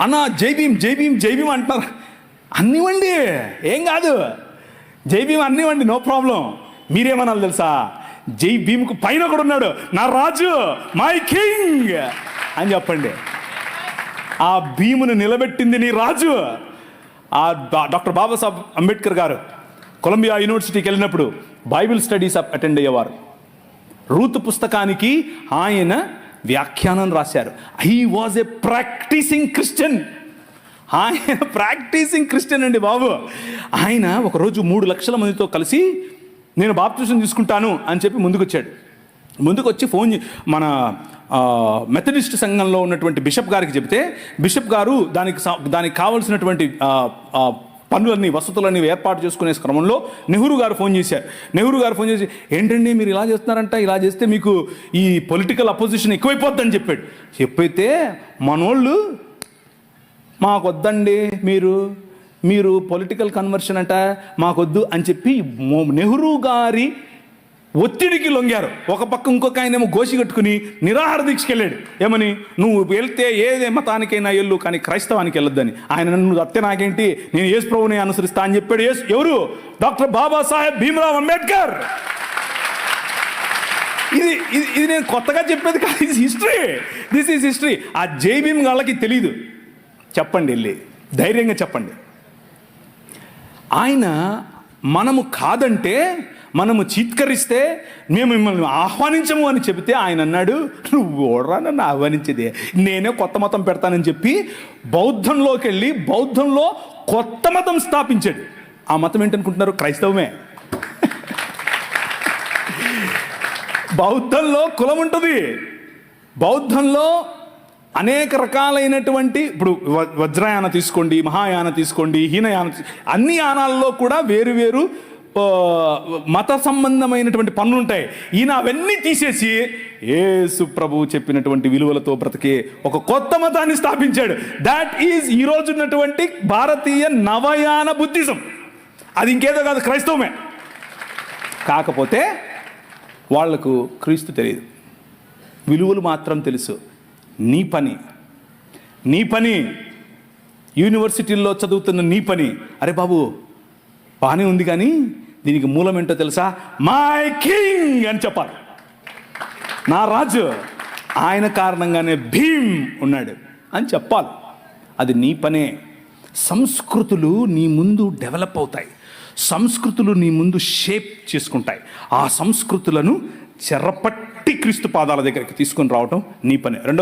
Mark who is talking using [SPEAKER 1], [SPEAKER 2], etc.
[SPEAKER 1] అన్న జై భీమ్ జై భీమ్ జై భీమ్ అంటున్నారు అన్నివ్వండి ఏం కాదు. జైబీం అన్నివ్వండి నో ప్రాబ్లం. మీరేమనాలి తెలుసా? జై భీమ్కు పైన కూడా ఉన్నాడు. నా రాజు మై కింగ్. అని చెప్పండి. ఆ భీమును నిలబెట్టింది నీ రాజు. ఆ డాక్టర్ బాబాసాహెబ్ అంబేద్కర్ గారు కొలంబియా యూనివర్సిటీకి వెళ్ళినప్పుడు బైబిల్ స్టడీస్ అటెండ్ అయ్యేవారు. రూతు పుస్తకానికి ఆయన వ్యాఖ్యానం రాశారు. He was a practising Christian ఆయన ప్రాక్టీసింగ్ క్రిస్టియన్ అండి బాబు. ఆయన ఒకరోజు మూడు లక్షల మందితో కలిసి నేను బాప్తిజం తీసుకుంటాను అని చెప్పి ముందుకొచ్చాడు. ముందుకొచ్చి ముందుకు వచ్చి ఫోన్ మన మెథడిస్ట్ సంఘంలో ఉన్నటువంటి బిషప్ గారికి చెబితే బిషప్ గారు దానికి దానికి కావలసినటువంటి పనులన్నీ వసతులన్నీ ఏర్పాటు చేసుకునే క్రమంలో నెహ్రూ గారు ఫోన్ చేశారు. నెహ్రూ గారు ఫోన్ చేసి ఏంటండి మీరు ఇలా చేస్తున్నారంట? ఇలా చేస్తే మీకు ఈ పొలిటికల్ అపోజిషన్ ఎక్కువైపోద్దని చెప్పాడు. చెప్పైతే మనోళ్ళు మాకొద్దండి మీరు మీరు పొలిటికల్ కన్వర్షన్ అంట మాకొద్దు అని చెప్పి నెహ్రూ గారి ఒత్తిడికి లొంగారు. ఒక పక్క ఇంకొక ఆయన ఏమో గోసి కట్టుకుని నిరాహార దీక్షకి వెళ్ళాడు ఏమని? నువ్వు వెళ్తే ఏ మతానికైనా వెళ్ళు కానీ క్రైస్తవానికి వెళ్ళొద్దని. ఆయన నన్ను అత్తే నాకేంటి? నేను యేసు ప్రభుని అనుసరిస్తా అని చెప్పాడు యేసు. ఎవరు? డాక్టర్ బాబాసాహెబ్ భీమరావ్ అంబేద్కర్. ఇది ఇది ఇది నేను కొత్తగా చెప్పేది కాదు. ఇది హిస్టరీ దిస్ ఈజ్ హిస్టరీ ఆ జై భీమ్ వాళ్ళకి తెలియదు చెప్పండి వెళ్ళి. ధైర్యంగా చెప్పండి. ఆయన మనము కాదంటే మనము చీత్కరిస్తే మేము మిమ్మల్ని ఆహ్వానించము అని చెబితే ఆయన అన్నాడు నువ్వు ఓడరా నన్ను ఆహ్వానించేది. నేనే కొత్త మతం పెడతానని చెప్పి బౌద్ధంలోకి వెళ్ళి బౌద్ధంలో కొత్త మతం స్థాపించాడు. ఆ మతం ఏంటనుకుంటున్నారు? క్రైస్తవమే. బౌద్ధంలో కులం ఉంటుంది. బౌద్ధంలో అనేక రకాలైనటువంటి ఇప్పుడు వజ్రయాన తీసుకోండి మహాయాన తీసుకోండి హీనయాన అన్ని యానాల్లో కూడా వేరు వేరు మత సంబంధమైనటువంటి పనులు ఉంటాయి ఈయన అవన్నీ తీసేసి ఏసు ప్రభు చెప్పినటువంటి విలువలతో బ్రతికే ఒక కొత్త మతాన్ని స్థాపించాడు. దాట్ ఈజ్ ఈ రోజు ఉన్నటువంటి భారతీయ నవయాన బుద్ధిజం. అది ఇంకేదో కాదు క్రైస్తవమే. కాకపోతే వాళ్ళకు క్రీస్తు తెలియదు విలువలు మాత్రం తెలుసు. నీ పని. నీ పని. యూనివర్సిటీల్లో చదువుతున్న నీ పని. అరే బాబు బాగానే ఉంది కానీ దీనికి మూలం ఏంటో తెలుసా? మై కింగ్ అని చెప్పాలి. నా రాజు ఆయన కారణంగానే భీమ్ ఉన్నాడు అని చెప్పాలి. అది నీ పనే. సంస్కృతులు నీ ముందు డెవలప్ అవుతాయి. సంస్కృతులు నీ ముందు షేప్ చేసుకుంటాయి. ఆ సంస్కృతులను చెరపట్టి క్రీస్తు పాదాల దగ్గరికి తీసుకొని రావటం నీ పనే. రెండో